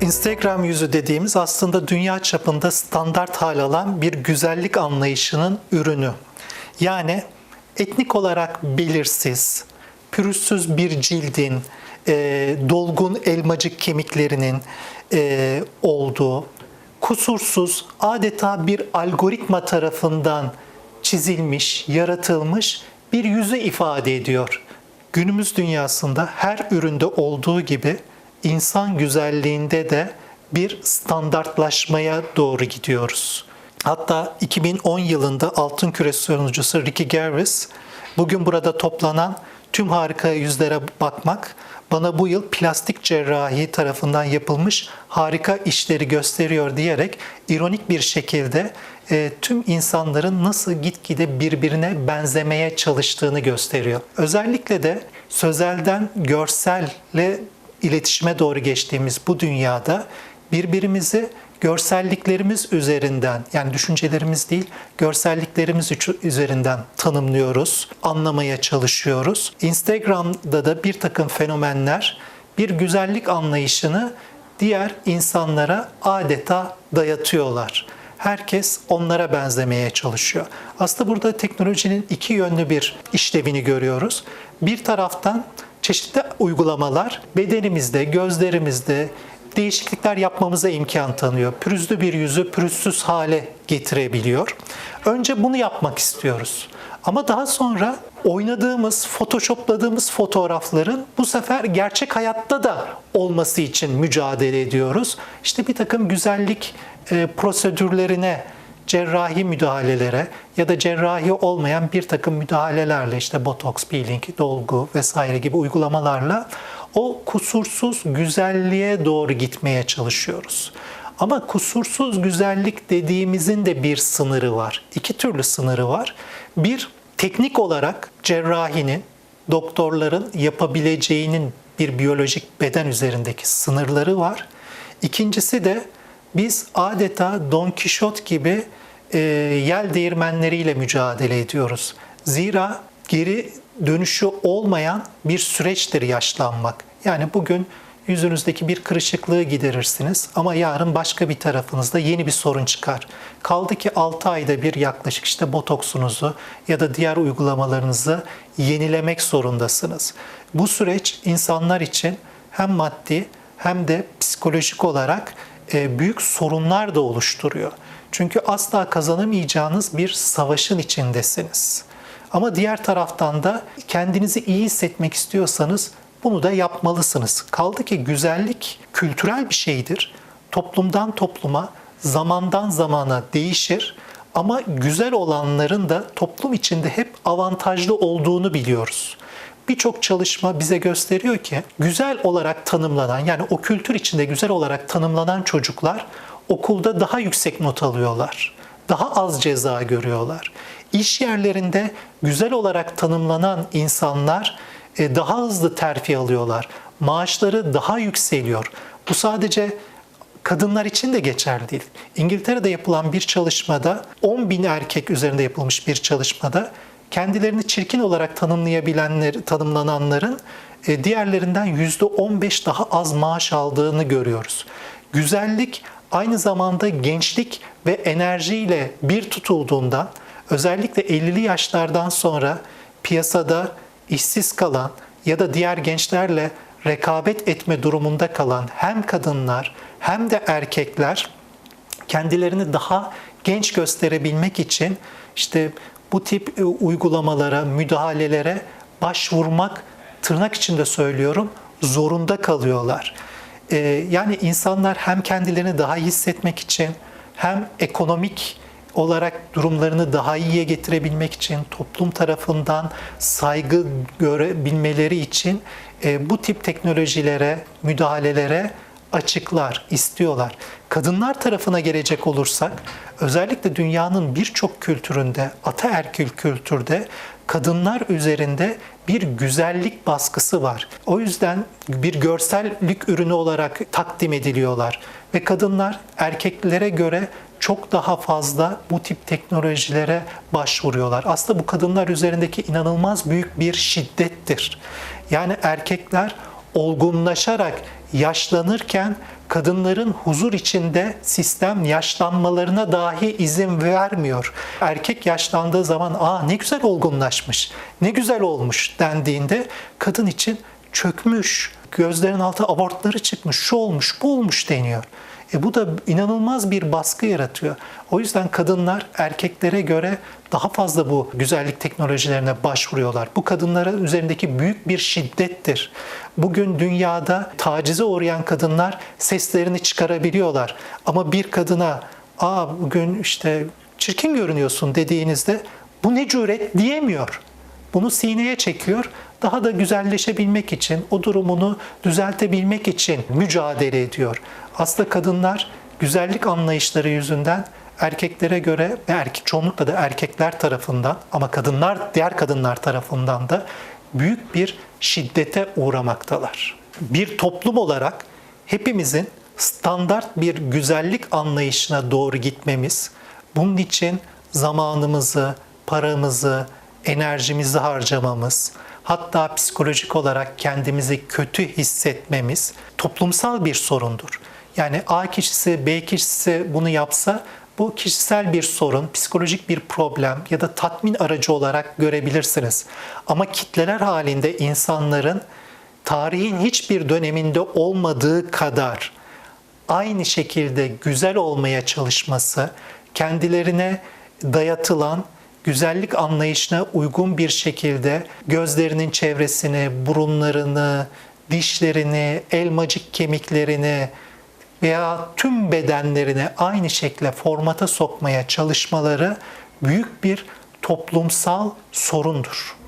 Instagram yüzü dediğimiz aslında dünya çapında standart hal alan bir güzellik anlayışının ürünü. Yani etnik olarak belirsiz, pürüzsüz bir cildin, e, dolgun elmacık kemiklerinin e, olduğu, kusursuz adeta bir algoritma tarafından çizilmiş, yaratılmış bir yüzü ifade ediyor. Günümüz dünyasında her üründe olduğu gibi insan güzelliğinde de bir standartlaşmaya doğru gidiyoruz. Hatta 2010 yılında Altın Küre sunucusu Ricky Gervais bugün burada toplanan tüm harika yüzlere bakmak bana bu yıl plastik cerrahi tarafından yapılmış harika işleri gösteriyor diyerek ironik bir şekilde e, tüm insanların nasıl gitgide birbirine benzemeye çalıştığını gösteriyor. Özellikle de sözelden görselle iletişime doğru geçtiğimiz bu dünyada birbirimizi görselliklerimiz üzerinden yani düşüncelerimiz değil görselliklerimiz üzerinden tanımlıyoruz, anlamaya çalışıyoruz. Instagram'da da bir takım fenomenler bir güzellik anlayışını diğer insanlara adeta dayatıyorlar. Herkes onlara benzemeye çalışıyor. Aslında burada teknolojinin iki yönlü bir işlevini görüyoruz. Bir taraftan çeşitli uygulamalar bedenimizde, gözlerimizde, değişiklikler yapmamıza imkan tanıyor. Pürüzlü bir yüzü pürüzsüz hale getirebiliyor. Önce bunu yapmak istiyoruz. Ama daha sonra oynadığımız, photoshopladığımız fotoğrafların bu sefer gerçek hayatta da olması için mücadele ediyoruz. İşte bir takım güzellik e, prosedürlerine, cerrahi müdahalelere ya da cerrahi olmayan bir takım müdahalelerle işte botoks, peeling, dolgu vesaire gibi uygulamalarla o kusursuz güzelliğe doğru gitmeye çalışıyoruz. Ama kusursuz güzellik dediğimizin de bir sınırı var. İki türlü sınırı var. Bir, teknik olarak cerrahinin, doktorların yapabileceğinin bir biyolojik beden üzerindeki sınırları var. İkincisi de biz adeta Don Kişot gibi e, yel değirmenleriyle mücadele ediyoruz. Zira geri dönüşü olmayan bir süreçtir yaşlanmak. Yani bugün yüzünüzdeki bir kırışıklığı giderirsiniz ama yarın başka bir tarafınızda yeni bir sorun çıkar. Kaldı ki 6 ayda bir yaklaşık işte botoksunuzu ya da diğer uygulamalarınızı yenilemek zorundasınız. Bu süreç insanlar için hem maddi hem de psikolojik olarak büyük sorunlar da oluşturuyor. Çünkü asla kazanamayacağınız bir savaşın içindesiniz. Ama diğer taraftan da kendinizi iyi hissetmek istiyorsanız bunu da yapmalısınız. Kaldı ki güzellik kültürel bir şeydir. Toplumdan topluma, zamandan zamana değişir. Ama güzel olanların da toplum içinde hep avantajlı olduğunu biliyoruz. Birçok çalışma bize gösteriyor ki güzel olarak tanımlanan yani o kültür içinde güzel olarak tanımlanan çocuklar okulda daha yüksek not alıyorlar. Daha az ceza görüyorlar. İş yerlerinde güzel olarak tanımlanan insanlar e, daha hızlı terfi alıyorlar. Maaşları daha yükseliyor. Bu sadece kadınlar için de geçerli değil. İngiltere'de yapılan bir çalışmada 10 bin erkek üzerinde yapılmış bir çalışmada kendilerini çirkin olarak tanımlayabilenler, tanımlananların e, diğerlerinden %15 daha az maaş aldığını görüyoruz. Güzellik aynı zamanda gençlik ve enerjiyle bir tutulduğundan özellikle 50'li yaşlardan sonra piyasada işsiz kalan ya da diğer gençlerle rekabet etme durumunda kalan hem kadınlar hem de erkekler kendilerini daha genç gösterebilmek için işte bu tip e, uygulamalara, müdahalelere başvurmak tırnak içinde söylüyorum zorunda kalıyorlar. Ee, yani insanlar hem kendilerini daha iyi hissetmek için hem ekonomik olarak durumlarını daha iyiye getirebilmek için, toplum tarafından saygı görebilmeleri için e, bu tip teknolojilere, müdahalelere açıklar, istiyorlar. Kadınlar tarafına gelecek olursak, özellikle dünyanın birçok kültüründe, ataerkil kültürde kadınlar üzerinde bir güzellik baskısı var. O yüzden bir görsellik ürünü olarak takdim ediliyorlar ve kadınlar erkeklere göre çok daha fazla bu tip teknolojilere başvuruyorlar. Aslında bu kadınlar üzerindeki inanılmaz büyük bir şiddettir. Yani erkekler olgunlaşarak yaşlanırken kadınların huzur içinde sistem yaşlanmalarına dahi izin vermiyor. Erkek yaşlandığı zaman aa ne güzel olgunlaşmış, ne güzel olmuş dendiğinde kadın için çökmüş, gözlerin altı abortları çıkmış, şu olmuş, bu olmuş deniyor. E bu da inanılmaz bir baskı yaratıyor. O yüzden kadınlar erkeklere göre daha fazla bu güzellik teknolojilerine başvuruyorlar. Bu kadınların üzerindeki büyük bir şiddettir. Bugün dünyada tacize uğrayan kadınlar seslerini çıkarabiliyorlar. Ama bir kadına aa bugün işte çirkin görünüyorsun dediğinizde bu ne cüret diyemiyor. Bunu sineye çekiyor. Daha da güzelleşebilmek için, o durumunu düzeltebilmek için mücadele ediyor. Aslında kadınlar güzellik anlayışları yüzünden erkeklere göre ve erkek çoğunlukla da erkekler tarafından ama kadınlar diğer kadınlar tarafından da büyük bir şiddete uğramaktalar. Bir toplum olarak hepimizin standart bir güzellik anlayışına doğru gitmemiz, bunun için zamanımızı, paramızı, enerjimizi harcamamız, hatta psikolojik olarak kendimizi kötü hissetmemiz toplumsal bir sorundur. Yani A kişisi, B kişisi bunu yapsa bu kişisel bir sorun, psikolojik bir problem ya da tatmin aracı olarak görebilirsiniz. Ama kitleler halinde insanların tarihin hiçbir döneminde olmadığı kadar aynı şekilde güzel olmaya çalışması, kendilerine dayatılan güzellik anlayışına uygun bir şekilde gözlerinin çevresini, burunlarını, dişlerini, elmacık kemiklerini veya tüm bedenlerini aynı şekilde formata sokmaya çalışmaları büyük bir toplumsal sorundur.